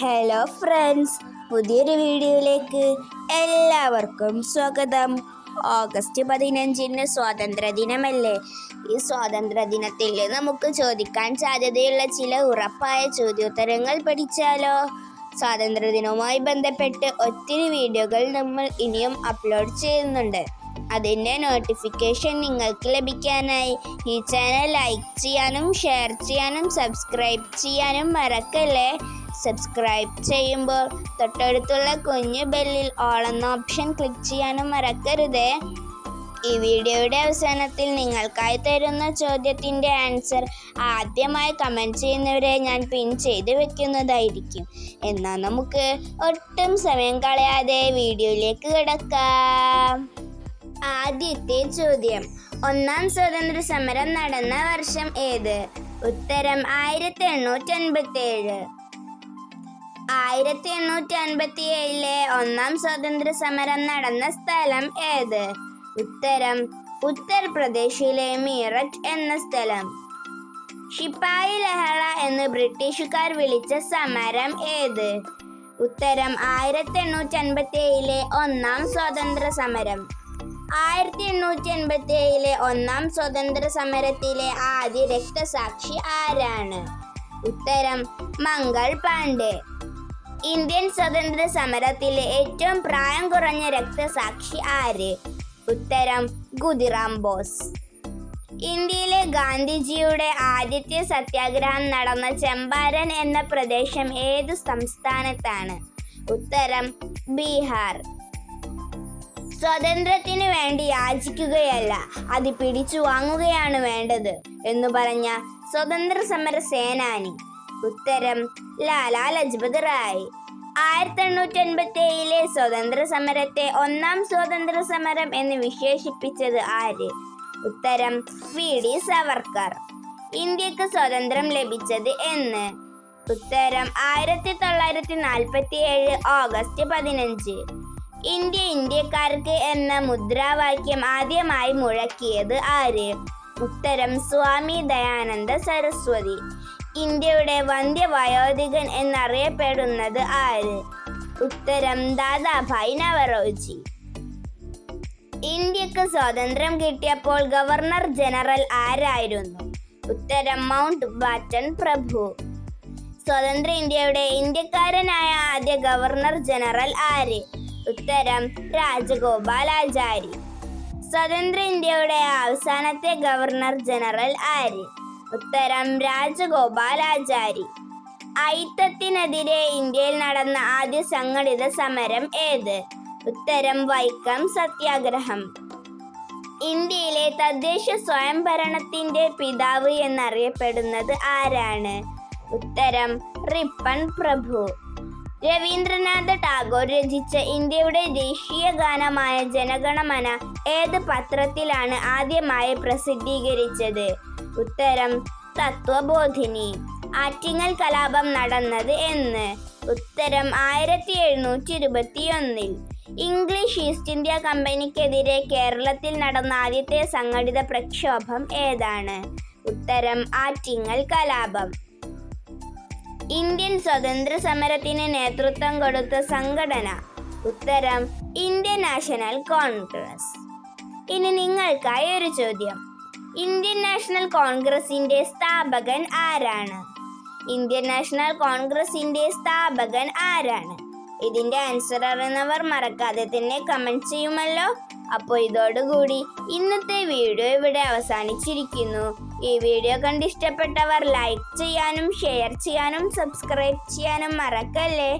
Hello friends പുതിയൊരു വീഡിയോയിലേക്ക് എല്ലാവർക്കും സ്വാഗതം. ഓഗസ്റ്റ് പതിനഞ്ചിന് സ്വാതന്ത്ര്യദിനമല്ലേ? ഈ സ്വാതന്ത്ര്യ ദിനത്തിൽ നമുക്ക് ചോദിക്കാൻ സാധ്യതയുള്ള ചില ഉറപ്പായ ചോദ്യോത്തരങ്ങൾ പഠിച്ചാലോ? സ്വാതന്ത്ര്യദിനവുമായി ബന്ധപ്പെട്ട് ഒത്തിരി വീഡിയോകൾ നമ്മൾ ഇനിയും അപ്ലോഡ് ചെയ്യുന്നുണ്ട്. അതിന്റെ നോട്ടിഫിക്കേഷൻ നിങ്ങൾക്ക് ലഭിക്കാനായി ഈ ചാനൽ ലൈക്ക് ചെയ്യാനും ഷെയർ ചെയ്യാനും സബ്സ്ക്രൈബ് ചെയ്യാനും മറക്കല്ലേ? സബ്സ്ക്രൈബ് ചെയ്യുമ്പോൾ തൊട്ടടുത്തുള്ള കുഞ്ഞു ബെല്ലിൽ ഓളെന്ന ഓപ്ഷൻ ക്ലിക്ക് ചെയ്യാനും മറക്കരുത്. ഈ വീഡിയോയുടെ അവസാനത്തിൽ നിങ്ങൾക്കായി തരുന്ന ചോദ്യത്തിന്റെ ആൻസർ ആദ്യമായി കമന്റ് ചെയ്യുന്നവരെ ഞാൻ പിൻ ചെയ്ത് വെക്കുന്നതായിരിക്കും. എന്നാൽ നമുക്ക് ഒട്ടും സമയം കളയാതെ വീഡിയോയിലേക്ക് കിടക്കാം. ആദ്യത്തെ ചോദ്യം. ഒന്നാം സ്വാതന്ത്ര്യ സമരം നടന്ന വർഷം ഏത്? ഉത്തരം ആയിരത്തി എണ്ണൂറ്റി അൻപത്തി ഏഴ്. ആയിരത്തി എണ്ണൂറ്റി അൻപത്തി ഏഴിലെ ഒന്നാം സ്വാതന്ത്ര്യ സമരം നടന്ന സ്ഥലം ഏത്? ഉത്തരം ഉത്തർപ്രദേശിലെ മീററ്റ് എന്ന സ്ഥലം. ഷിപ്പായി ലഹള എന്ന് ബ്രിട്ടീഷുകാർ വിളിച്ച സമരം ഏത്? ഉത്തരം ആയിരത്തി എണ്ണൂറ്റി അൻപത്തി ഏഴിലെ ഒന്നാം സ്വാതന്ത്ര്യ സമരം ആയിരത്തി എണ്ണൂറ്റി എൺപത്തി ഏഴിലെ ഒന്നാം സ്വാതന്ത്ര്യ സമരത്തിലെ ആദ്യ രക്തസാക്ഷി ആരാണ്? ഉത്തരം മംഗൾ പാണ്ഡെ. ഇന്ത്യൻ സ്വതന്ത്ര സമരത്തിലെ ഏറ്റവും പ്രായം കുറഞ്ഞ രക്തസാക്ഷി ആര്? ഉത്തരം ഗുതിറാം ബോസ്. ഇന്ത്യയിലെ ഗാന്ധിജിയുടെ ആദ്യത്തെ സത്യാഗ്രഹം നടന്ന ചമ്പാരൻ എന്ന പ്രദേശം ഏതു സംസ്ഥാനത്താണ്? ഉത്തരം ബീഹാർ. സ്വതന്ത്രത്തിന് വേണ്ടി യാചിക്കുകയല്ല അത് പിടിച്ചു വാങ്ങുകയാണ് വേണ്ടത് എന്ന് പറഞ്ഞ സ്വതന്ത്ര സമര സേനാനി ഉത്തരം ലാലാ ലജ്പത് റായ്. ആയിരത്തി എണ്ണൂറ്റി എൺപത്തി ഏഴിലെ സ്വതന്ത്ര സമരത്തെ ഒന്നാം സ്വാതന്ത്ര്യ സമരം എന്ന് വിശേഷിപ്പിച്ചത് ആര്? ഉത്തരം വി. ഡി. സവർക്കർ. ഇന്ത്യയ്ക്ക് സ്വാതന്ത്ര്യം ലഭിച്ചത് എന്ന്. ഉത്തരം ആയിരത്തി തൊള്ളായിരത്തി നാൽപ്പത്തി ഏഴ് ഓഗസ്റ്റ് പതിനഞ്ച്. ഇന്ത്യ ഇന്ത്യക്കാർക്ക് എന്ന മുദ്രാവാക്യം ആദ്യമായി മുഴക്കിയത് ആര്? ഉത്തരം സ്വാമി ദയാനന്ദ സരസ്വതി. ഇന്ത്യയുടെ വന്ധ്യവയോധികൻ എന്നറിയപ്പെടുന്നത് ആര്? ഉത്തരം ദാദാഭായ് നവറോജി. ഇന്ത്യയ്ക്ക് സ്വാതന്ത്ര്യം കിട്ടിയപ്പോൾ ഗവർണർ ജനറൽ ആരായിരുന്നു? ഉത്തരം മൗണ്ട് ബാറ്റൻ പ്രഭു. സ്വതന്ത്ര ഇന്ത്യയുടെ ഇന്ത്യക്കാരനായ ആദ്യ ഗവർണർ ജനറൽ ആര്? ഉത്തരം രാജഗോപാലാചാരി. സ്വതന്ത്ര ഇന്ത്യയുടെ അവസാനത്തെ ഗവർണർ ജനറൽ ആര്? ഉത്തരം രാജഗോപാലാചാരി. ഐത്തത്തിനെതിരെ ഇന്ത്യയിൽ നടന്ന ആദ്യ സംഘടിത സമരം ഏത്? ഉത്തരം വൈക്കം സത്യാഗ്രഹം. ഇന്ത്യയിലെ തദ്ദേശ സ്വയംഭരണത്തിന്റെ പിതാവ് എന്നറിയപ്പെടുന്നത് ആരാണ്? ഉത്തരം റിപ്പൺ പ്രഭു. രവീന്ദ്രനാഥ് ടാഗോർ രചിച്ച ഇന്ത്യയുടെ ദേശീയ ഗാനമായ ജനഗണമന ഏത് പത്രത്തിലാണ് ആദ്യമായി പ്രസിദ്ധീകരിച്ചത്? ഉത്തരം തത്വബോധിനി. ആറ്റിങ്ങൽ കലാപം നടന്നത് എന്ന്. ഉത്തരം ആയിരത്തി എഴുന്നൂറ്റി ഇരുപത്തിയൊന്നിൽ ഇംഗ്ലീഷ് ഈസ്റ്റ് ഇന്ത്യ കമ്പനിക്കെതിരെ കേരളത്തിൽ നടന്ന ആദ്യത്തെ സംഘടിത പ്രക്ഷോഭം ഏതാണ്? ഉത്തരം ആറ്റിങ്ങൽ കലാപം. ഇന്ത്യൻ സ്വതന്ത്ര സമരത്തിന് നേതൃത്വം കൊടുത്ത സംഘടന. ഉത്തരം ഇന്ത്യൻ നാഷണൽ കോൺഗ്രസ്. ഇനി നിങ്ങൾക്കായി ഒരു ചോദ്യം. ഇന്ത്യൻ നാഷണൽ കോൺഗ്രസിന്റെ സ്ഥാപകൻ ആരാണ്? ഇന്ത്യൻ നാഷണൽ കോൺഗ്രസിന്റെ സ്ഥാപകൻ ആരാണ്? ഇതിന്റെ ആൻസർ അറിയുന്നവർ മറക്കാതെ തന്നെ കമന്റ് ചെയ്യുമല്ലോ. അപ്പോൾ ഇതോടുകൂടി ഇന്നത്തെ വീഡിയോ ഇവിടെ അവസാനിച്ചിരിക്കുന്നു. ഈ വീഡിയോ കണ്ട് ഇഷ്ടപ്പെട്ടവർ ലൈക്ക് ചെയ്യാനും ഷെയർ ചെയ്യാനും സബ്സ്ക്രൈബ് ചെയ്യാനും മറക്കല്ലേ?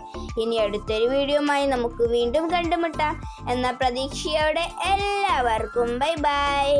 ഇനി അടുത്തൊരു വീഡിയോയുമായി നമുക്ക് വീണ്ടും കണ്ടുമുട്ടാം. എന്ന പ്രതീക്ഷയോടെ എല്ലാവർക്കും ബൈ ബൈ